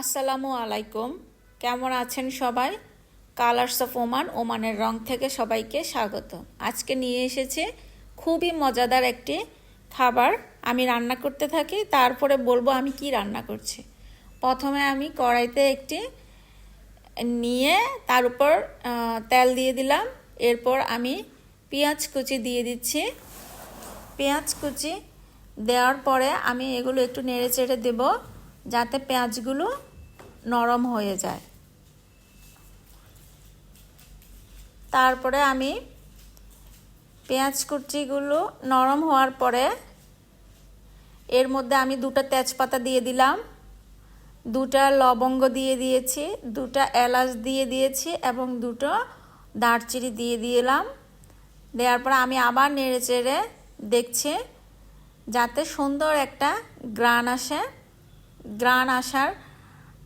আসসালামু আলাইকুম। কেমন আছেন সবাই? কালার্স অফ ওমান ওমানের রং থেকে সবাইকে স্বাগত। আজকে নিয়ে এসেছে খুবই মজাদার একটি খাবার। আমি রান্না করতে থাকি, তারপরে বলব আমি কি রান্না করছি। প্রথমে আমি কড়াইতে একটি নিয়ে তার উপর তেল দিয়ে দিলাম। এরপর আমি পেঁয়াজ কুচি দিয়ে দিচ্ছি। পেঁয়াজ কুচি দেওয়ার পরে আমি এগুলো একটু নেড়ে চেড়ে দেবো। যাতে পেঁয়াজগুলো নরম হয়ে যায়। তারপরে আমি পেঁয়াজ কুচিগুলো নরম হওয়ার পরে এর মধ্যে আমি দুটো তেজপাতা দিয়ে দিলাম, দুটা লবঙ্গ দিয়ে দিয়েছি, দুটা এলাচ দিয়ে দিয়েছি এবং দুটো দারচিনি দিয়ে দিলাম। দেওয়ার পর আমি আবার নেড়ে চেড়ে দেখছি যাতে সুন্দর একটা গ্রান আসে। গ্রান আসার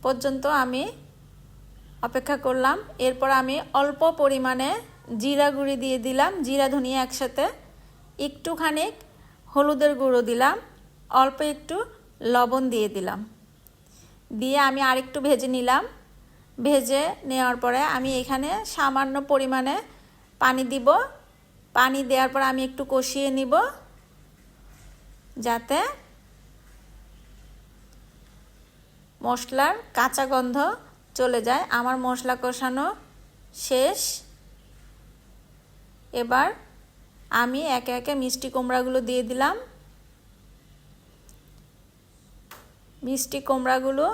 পর্যন্ত আমি অপেক্ষা করলাম। এরপর আমি অল্প পরিমাণে জিরা গুঁড়ি দিয়ে দিলাম। জিরা, ধনিয়া একসাথে একটুখানি হলুদের গুঁড়ো দিলাম। অল্প একটু লবণ দিয়ে দিলাম। দিয়ে আমি আরেকটু ভেজে নিলাম। ভেজে নেওয়ার পরে আমি এখানে সামান্য পরিমাণে পানি দিব। পানি দেওয়ার পর আমি একটু কষিয়ে নিব। যাতে মশলার কাঁচা গন্ধ চলে যায়। আমার মশলা কষানো শেষ। এবার আমি একে একে মিষ্টি কুমড়াগুলো দিয়ে দিলাম। মিষ্টি কুমড়াগুলো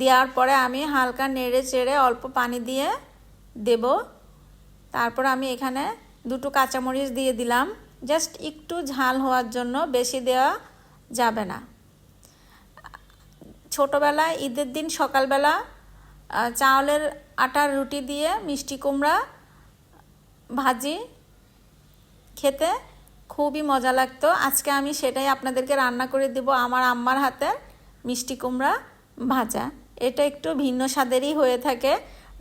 দেওয়ার পরে আমি হালকা নেড়ে চেড়ে অল্প পানি দিয়ে দেব। তারপর আমি এখানে দুটো কাঁচামরিচ দিয়ে দিলাম। জাস্ট একটু ঝাল হওয়ার জন্য বেশি দেওয়া যাবে না। ছোটোবেলায় ঈদের দিন সকালবেলা চাউলের আটার রুটি দিয়ে মিষ্টি কুমড়া, ভাজি খেতে খুবই মজা লাগতো। আজকে আমি সেটাই আপনাদেরকে রান্না করে দেব আমার আম্মার হাতে মিষ্টি কুমড়া ভাজা। এটা একটু ভিন্ন স্বাদেরই হয়ে থাকে।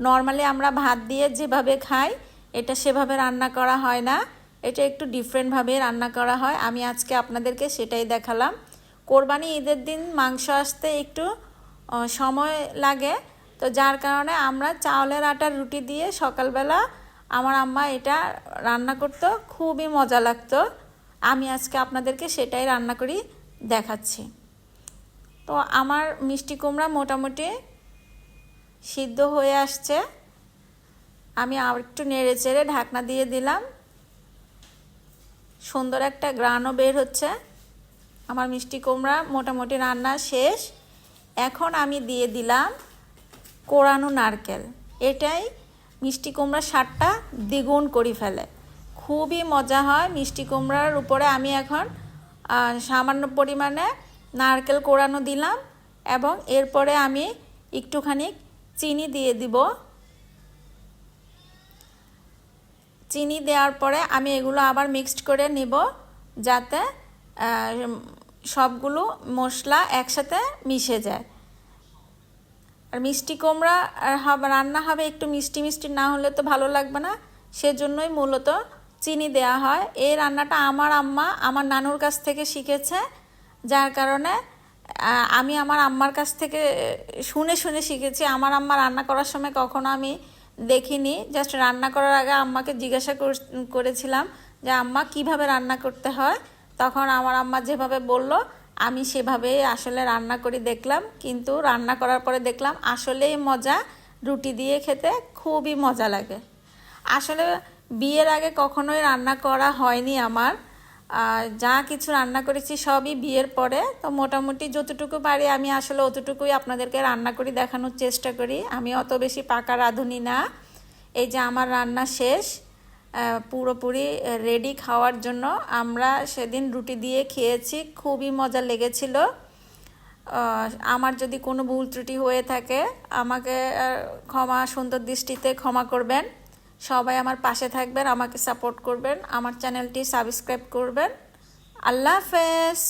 নর্মালি আমরা ভাত দিয়ে যেভাবে খাই, এটা সেভাবে রান্না করা হয় না। এটা একটু ডিফারেন্টভাবে রান্না করা হয়। আমি আজকে আপনাদেরকে সেটাই দেখালাম। কোরবানি ঈদের দিন মাংস আসতে একটু সময় লাগে। তো যার কারণে আমরা চাউলের আটার রুটি দিয়ে সকালবেলা আমার আম্মা এটা রান্না করতো, খুবই মজা লাগতো। আমি আজকে আপনাদেরকে সেটাই রান্না করি, দেখাচ্ছি। তো আমার মিষ্টি কুমড়া মোটামুটি সিদ্ধ হয়ে আসছে। আমি আর একটু নেড়ে চেড়ে ঢাকনা দিয়ে দিলাম। সুন্দর একটা গ্রানও বের হচ্ছে। আমার মিষ্টি কুমড়া মোটামুটি রান্না শেষ। এখন আমি দিয়ে দিলাম কোরানো নারকেল। এটাই মিষ্টি কুমড়ার স্বাদটা দ্বিগুণ করে ফেলে। খুবই মজা হয় মিষ্টি কুমড়ার উপরে। আমি এখন সামান্য পরিমাণে নারকেল কোরানো দিলাম এবং এরপরে আমি একটুখানি চিনি দিয়ে দিব। চিনি দেওয়ার পরে আমি এগুলো আবার মিক্সড করে নিব যাতে সবগুলো মশলা একসাথে মিশে যায়। আর মিষ্টি কুমড়া রান্না হবে একটু মিষ্টি মিষ্টি না হলে তো ভালো লাগবে না। সেজন্যই মূলত চিনি দেওয়া হয়। এই রান্নাটা আমার আম্মা আমার নানুর কাছ থেকে শিখেছে। যার কারণে আমি আমার আম্মার কাছ থেকে শুনে শুনে শিখেছি। আমার আম্মা রান্না করার সময় কখনো আমি দেখিনি। জাস্ট রান্না করার আগে আম্মাকে জিজ্ঞাসা করেছিলাম যে, আম্মা, কীভাবে রান্না করতে হয়? তখন আমার আম্মা যেভাবে বলল, আমি সেভাবে আসলে রান্না করি দেখলাম। কিন্তু রান্না করার পরে দেখলাম আসলেই মজা, রুটি দিয়ে খেতে খুবই মজা লাগে। আসলে বিয়ের আগে কখনোই রান্না করা হয়নি আমার। যা কিছু রান্না করেছি সবই বিয়ের পরে। তো মোটামুটি যতটুকু পারি আমি আসলে অতটুকুই আপনাদেরকে রান্না করি, দেখানোর চেষ্টা করি। আমি অত বেশি পাকা রাঁধুনি না। এই যে আমার রান্না শেষ পুরোপুরি রেডি খাওয়ার জন্য আমরা সেদিন রুটি দিয়ে খেয়েছি, খুবই মজা লেগেছিল। আমার যদি কোনো ভুল ত্রুটি হয়ে থাকে, আমাকে ক্ষমা, সুন্দর দৃষ্টিতে ক্ষমা করবেন। সবাই আমার পাশে থাকবেন, আমাকে সাপোর্ট করবেন, আমার চ্যানেলটি সাবস্ক্রাইব করবেন। আল্লাহ হাফেজ।